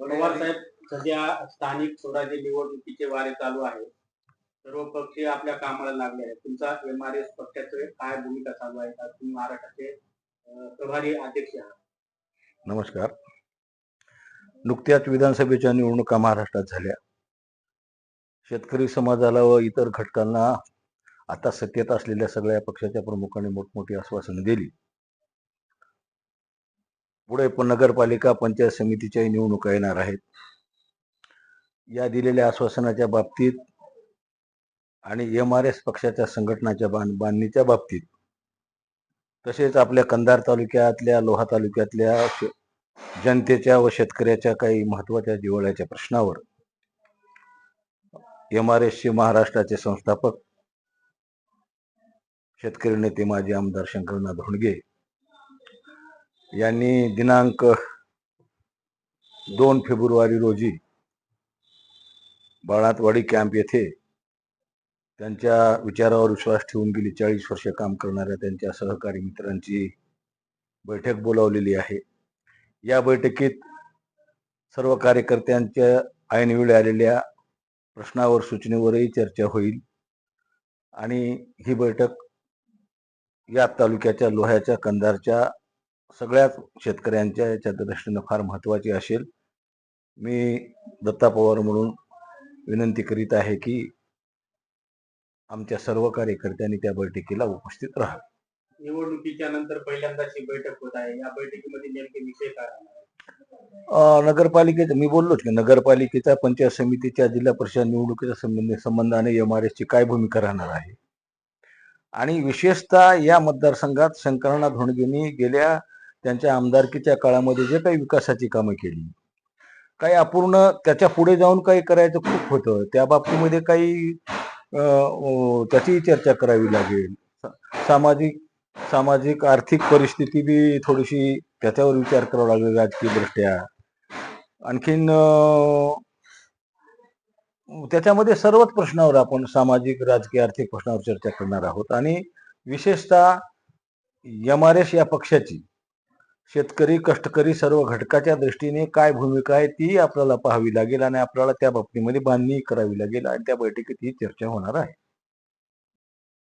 पवार साहेब सध्या स्थानिक स्वराज्य निवडणुकीचे वारे चालू आहे. सर्व पक्ष आपल्या कामाला लागले आहेत. तुमचा एम आर एस पक्षाचे काय भूमिका चालू आहे? का तुम्ही महाराष्ट्राचे प्रभारी अध्यक्ष आहात? नमस्कार. नुकत्याच विधानसभेच्या निवडणुका महाराष्ट्रात झाल्या. शेतकरी समाजाला व इतर घटकांना आता सत्तेत असलेल्या सगळ्या पक्षाच्या प्रमुखांनी मोठमोठी आश्वासनं दिली. पुढे पण नगरपालिका पंचायत समितीच्याही निवडणुका येणार आहेत. या दिलेल्या आश्वासनाच्या बाबतीत आणि एम आर एस पक्षाच्या संघटनाच्या बांध बांधणीच्या बाबतीत तसेच आपल्या कंधार तालुक्यातल्या लोहा तालुक्यातल्या जनतेच्या व शेतकऱ्याच्या काही महत्त्वाच्या जिव्हाळ्याच्या प्रश्नावर एम आर एसचे महाराष्ट्राचे संस्थापक शेतकरी नेते माजी आमदार शंकरनाथ धोंडगे यांनी दिनांक दोन फेब्रुवारी रोजी बाळातवाडी कॅम्प येथे त्यांच्या विचारावर विश्वास ठेवून गेली. चाळीस वर्ष काम करणाऱ्या त्यांच्या सहकारी मित्रांची बैठक बोलावलेली आहे. या बैठकीत सर्व कार्यकर्त्यांच्या ऐनवेळी आलेल्या प्रश्नावर सूचनेवरही चर्चा होईल आणि ही बैठक या तालुक्याच्या लोह्याच्या कंधारच्या सगळ्याच शेतकऱ्यांच्या याच्या दृष्टीनं फार महत्वाची असेल. मी दत्ता पवार म्हणून विनंती करीत आहे की आमच्या सर्व कार्यकर्त्यांनी त्या बैठकीला उपस्थित राहावे. निवडणुकीच्या नंतर पहिल्यांदाच बैठक होत आहे. या बैठकीमध्ये नेमके विषय काय नगरपालिकेचं मी बोललोच की नगरपालिकेचा पंचायत समितीच्या जिल्हा परिषद निवडणुकीच्या संबंधी संबंधाने एम आर ची काय भूमिका राहणार आहे? आणि विशेषतः या मतदारसंघात शंकरनाथ धोंडगेंनी गेल्या त्यांच्या आमदारकीच्या काळामध्ये जे काही विकासाची कामं केली. काही अपूर्ण त्याच्या पुढे जाऊन काही करायचं खूप होतं. त्या बाबतीमध्ये काही त्याचीही चर्चा करावी लागेल. सामाजिक सामाजिक आर्थिक परिस्थिती बी थोडीशी त्याच्यावर विचार करावा लागेल राजकीयदृष्ट्या. आणखीन त्याच्यामध्ये सर्वच प्रश्नावर आपण सामाजिक राजकीय आर्थिक प्रश्नावर चर्चा करणार आहोत. आणि विशेषतः एम आर एस या पक्षाची शेतकरी कष्टकरी सर्व घटकाच्या दृष्टीने काय भूमिका आहे ती आपल्याला पाहावी लागेल आणि आपल्याला त्या बाबतीमध्ये बांधणी करावी लागेल आणि त्या बैठकीत ही चर्चा होणार आहे.